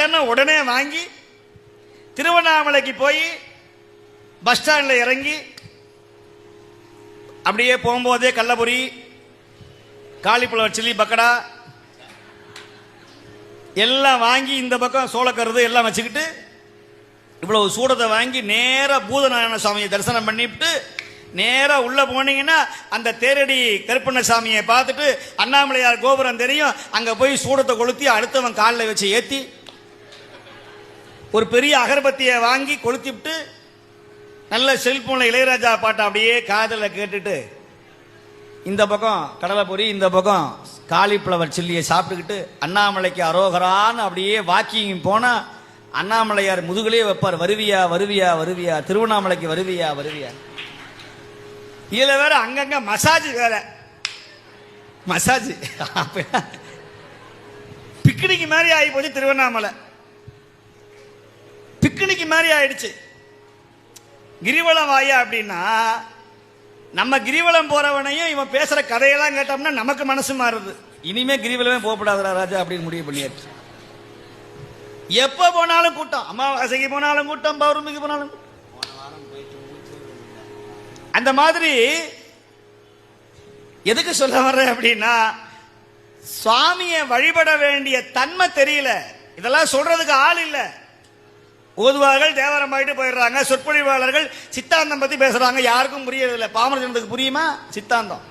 கடனை உடனே வாங்கி திருவண்ணாமலைக்கு போய் பஸ் ஸ்டாண்டில் இறங்கி அப்படியே போகும்போதே கள்ளபுரி காலிஃப்ளவர் சில்லி பக்கடா எல்லாம் வாங்கி இந்த பக்கம் சோளக்கருது எல்லாம் வச்சுக்கிட்டு இவ்வளவு சூடத்தை வாங்கி நேராக பூதநாராயண சுவாமியை தரிசனம் பண்ணிவிட்டு நேராக உள்ளே போனீங்கன்னா அந்த தேரடி கருப்பண்ண சாமியை பார்த்துட்டு அண்ணாமலையார் கோபுரம் தெரியும். அங்கே போய் சூடத்தை கொளுத்தி அடுத்தவன் காலில் வச்சு ஏற்றி ஒரு பெரிய அகர்பத்தியை வாங்கி கொளுத்திவிட்டு நல்ல செல்போன்ல இளையராஜா பாட்டை அப்படியே காதல கேட்டுட்டு இந்த பக்கம் கடலை இந்த பக்கம் காலிஃப்ளவர் சில்லியை சாப்பிட்டுக்கிட்டு அண்ணாமலைக்கு அரோகரான்னு அப்படியே வாக்கிங் போனா அண்ணாமலையார் முதுகுலே வைப்பார் வருவியா வருவியா வருவியா திருவண்ணாமலைக்கு வருவியா வருவியா. இதுல வேற அங்கங்க மசாஜ் வேற. மசாஜ். பிக்னிக் மாதிரி ஆகி போச்சு திருவண்ணாமலை. பிக்னிக் மாதிரி ஆயிடுச்சு. கிரிவலம் வாயா அப்படின்னா நம்ம கிரிவலம் போறவனையும் இவன் பேசுற கதையெல்லாம் கேட்டோம்னா நமக்கு மனசு மாறுது. இனிமே கிரிவலமே போகப்படாதடா ராஜா அப்படின்னு முடிவு பண்ணியாச்சு. எப்ப போனாலும் கூட்டம். அமாவாசைக்கு போனாலும் கூட்டம் பௌர்ணமிக்கு போனாலும் கூட்டம். அந்த மாதிரி எதுக்கு சொல்ல வர்றேன் அப்படின்னா சுவாமியை வழிபட வேண்டிய தன்மை தெரியல. இதெல்லாம் சொல்றதுக்கு ஆள் இல்லை. ஓதுவார்கள் தேவாரம் பாடிட்டு போயிடுறாங்க சொற்பொழிவாளர்கள் சித்தாந்தம் பத்தி பேசுறாங்க. யாருக்கும் புரியறதில்ல. பாமர ஜனத்துக்கு புரியுமா? சித்தாந்தம்.